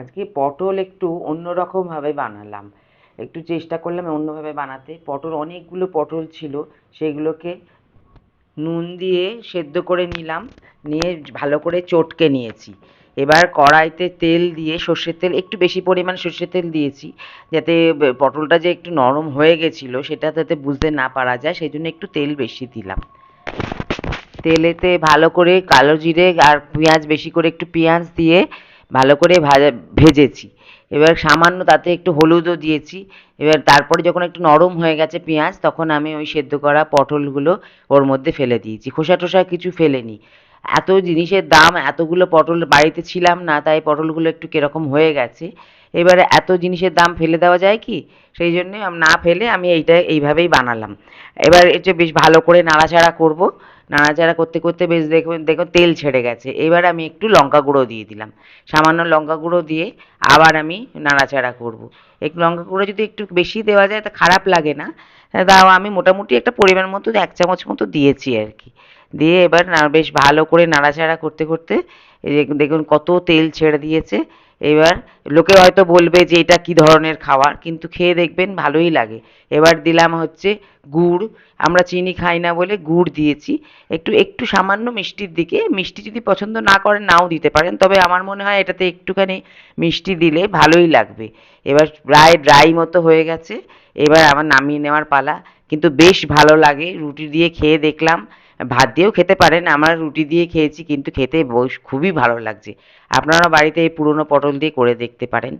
আজকে পটল একটু অন্যরকমভাবে বানালাম। একটু চেষ্টা করলাম অন্যভাবে বানাতে। পটল অনেকগুলো পটল ছিল, সেগুলোকে নুন দিয়ে সেদ্ধ করে নিলাম। নিয়ে ভালো করে চটকে নিয়েছি। এবার কড়াইতে তেল দিয়ে সর্ষের তেল, একটু বেশি পরিমাণ সর্ষের তেল দিয়েছি, যাতে পটলটা যে একটু নরম হয়ে গেছিল, সেটা যাতে বুঝতে না পারা যায় সেই জন্য একটু তেল বেশি দিলাম। তেলেতে ভালো করে কালো জিরে আর পেঁয়াজ বেশি করে একটু পেঁয়াজ দিয়ে ভালো করে ভাজা, ভেজেছি। এবার সামান্য তাতে একটু হলুদও দিয়েছি। এবার তারপরে যখন একটু নরম হয়ে গেছে পেঁয়াজ, তখন আমি ওই সেদ্ধ করা পটলগুলো ওর মধ্যে ফেলে দিয়েছি। খোসা টোসা কিছু ফেলেনি। এত জিনিসের দাম, এতগুলো পটল বাড়িতে ছিলাম না, তাই পটলগুলো একটু কীরকম হয়ে গেছে। এবারে এত জিনিসের দাম ফেলে দেওয়া যায় কি? সেই জন্যে না ফেলে আমি এইটা, এইভাবেই বানালাম। এবার এটা বেশ ভালো করে নাড়াচাড়া করব। নাড়াচাড়া করতে করতে বেশ দেখবেন দেখো তেল ছেড়ে গেছে। এবার আমি একটু লঙ্কা গুঁড়ো দিয়ে দিলাম। সামান্য লঙ্কা গুঁড়ো দিয়ে আবার আমি নাড়াচাড়া করব। এক লঙ্কা গুঁড়ো যদি একটু বেশি দেওয়া যায়, তা খারাপ লাগে না। তাও আমি মোটামুটি একটা পরিমাণ মতো, এক চামচ মতো দিয়েছি আর কি। দিয়ে এবার না, বেশ ভালো করে নাড়াচাড়া করতে করতে দেখুন কত তেল ছেড়ে দিয়েছে। এবার লোকে হয়তো বলবে যে এটা কি ধরনের খাবার, কিন্তু খেয়ে দেখবেন ভালোই লাগে। এবার দিলাম হচ্ছে গুড়। আমরা চিনি খাই না বলে গুড় দিয়েছি। একটু একটু সামান্য মিষ্টির দিকে, মিষ্টি যদি পছন্দ না করেন নাও দিতে পারেন, তবে আমার মনে হয় এটাতে একটুখানি মিষ্টি দিলে ভালোই লাগবে। এবার প্রায় ড্রাই মতো হয়ে গেছে। এবার আমার নামিয়ে নেওয়ার পালা। কিন্তু বেশ ভালো লাগে, রুটি দিয়ে খেয়ে দেখলাম। ভাত দিয়েও খেতে পারেন, আমরা রুটি দিয়ে খেয়েছি, কিন্তু খেতে খুবই ভালো লাগছে। আপনারা বাড়িতে এই পুরনো পটল দিয়ে করে দেখতে পারেন।